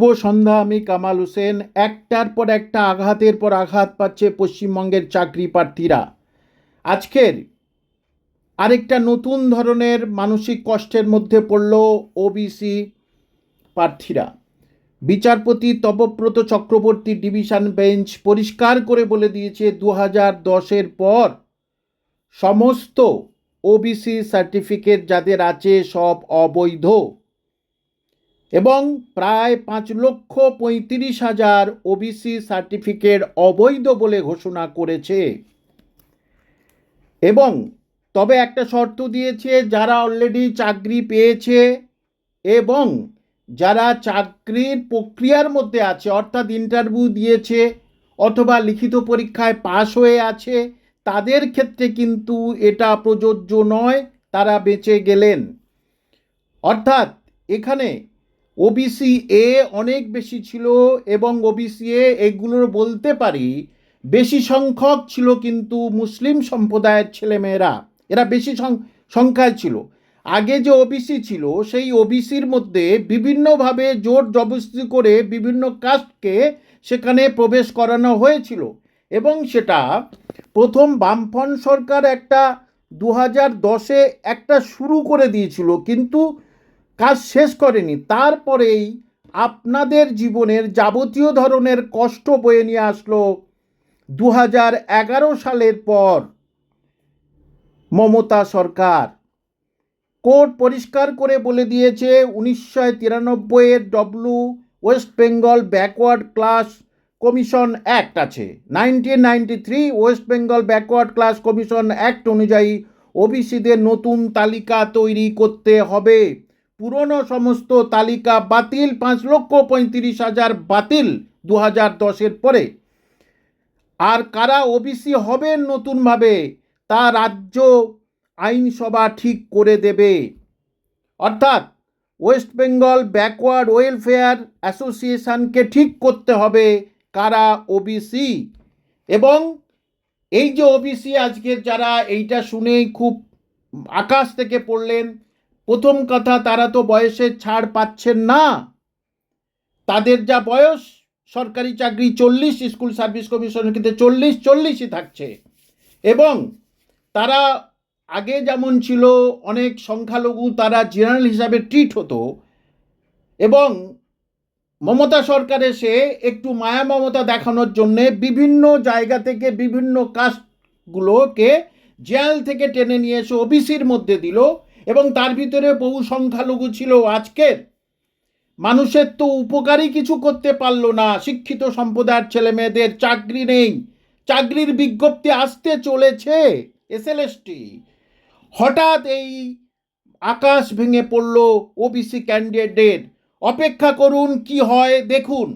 শুভ সন্ধ্যা, আমি কামাল হোসেন। একটার পর একটা আঘাতের পর আঘাত পাচ্ছে পশ্চিমবঙ্গের চাকরি প্রার্থীরা। আজকের আরেকটা নতুন ধরনের মানসিক কষ্টের মধ্যে পড়ল ওবিসি প্রার্থীরা। বিচারপতি তপব্রত চক্রবর্তী ডিভিশন বেঞ্চ পরিষ্কার করে বলে দিয়েছে দু হাজার দশের পর সমস্ত ওবিসি সার্টিফিকেট যাদের আছে সব অবৈধ। এবং প্রায় পাঁচ লক্ষ পঁয়ত্রিশ হাজার ওবিসি সার্টিফিকেট অবৈধ বলে ঘোষণা করেছে। এবং তবে একটা শর্ত দিয়েছে, যারা অলরেডি চাকরি পেয়েছে এবং যারা চাকরির প্রক্রিয়ার মধ্যে আছে, অর্থাৎ ইন্টারভিউ দিয়েছে অথবা লিখিত পরীক্ষায় পাশ হয়ে আছে, তাদের ক্ষেত্রে কিন্তু এটা প্রযোজ্য নয়, তারা বেঁচে গেলেন। অর্থাৎ এখানে ওবিসি এ অনেক বেশি ছিল এবং ওবিসি এ এগুলোর বলতে পারি বেশি সংখ্যক ছিল কিন্তু মুসলিম সম্প্রদায়ের ছেলেমেয়েরা, এরা বেশি সংখ্যায় ছিল। আগে যে ওবিসি ছিল, সেই ওবিসির মধ্যে বিভিন্নভাবে জোর জবরদস্তি করে বিভিন্ন কাস্টকে সেখানে প্রবেশ করানো হয়েছিল এবং সেটা প্রথম বামফ্রন্ট সরকার একটা দু হাজার দশে একটা শুরু করে দিয়েছিল। কিন্তু কাজ শেষ করেনি। তারপরেই আপনাদের জীবনের যাবতীয় ধরনের কষ্ট বয়ে নিয়ে আসলো দু হাজার এগারো সালের পর মমতা সরকার। কোর্ট পরিষ্কার করে বলে দিয়েছে উনিশশো তিরানব্বইয়ের W West Bengal backward class commission act আছে। Nineteen ninety three West Bengal backward class commission act অনুযায়ী ওবিসিদের নতুন তালিকা তৈরি করতে হবে। পুরনো সমস্ত তালিকা বাতিল, পাঁচ লক্ষ পঁয়ত্রিশ হাজার বাতিল দু হাজার দশের পরে। আর কারা ওবিসি হবেন নতুনভাবে, তা রাজ্য আইনসভা ঠিক করে দেবে। অর্থাৎ ওয়েস্ট বেঙ্গল ব্যাকওয়ার্ড ওয়েলফেয়ার অ্যাসোসিয়েশনকে ঠিক করতে হবে কারা ওবিসি এবং এই যে ওবিসি আজকের যারা এইটা শুনেই খুব আকাশ থেকে পড়লেন প্রথম কথা, তারা তো বয়সের ছাড় পাচ্ছেন না। তাদের যা বয়স, সরকারি চাকরি চল্লিশ, স্কুল সার্ভিস কমিশনের ক্ষেত্রে চল্লিশ, চল্লিশই থাকছে। এবং তারা আগে যেমন ছিল, অনেক সংখ্যালঘু তারা জেনারেল হিসাবে ট্রিট হতো। এবং মমতা সরকার এসে একটু মায়া মমতা দেখানোর জন্যে বিভিন্ন জায়গা থেকে বিভিন্ন কাস্টগুলোকে জেল থেকে টেনে নিয়ে এসে ওবিসির মধ্যে দিল। এবং তার ভিতরে বহু সংখ্যালঘু ছিল আজকের মানুষের তো উপকারই কিছু করতে পারল না। শিক্ষিত সম্প্রদায়ের ছেলে মেয়েদের চাকরি নেই। চাকরির বিজ্ঞপ্তি আসতে চলেছে এসএলএসটি। হঠাৎ এই আকাশ ভেঙে পড়ল ওবিসি ক্যান্ডিডেট অপেক্ষা করুন কি হয়, দেখুন।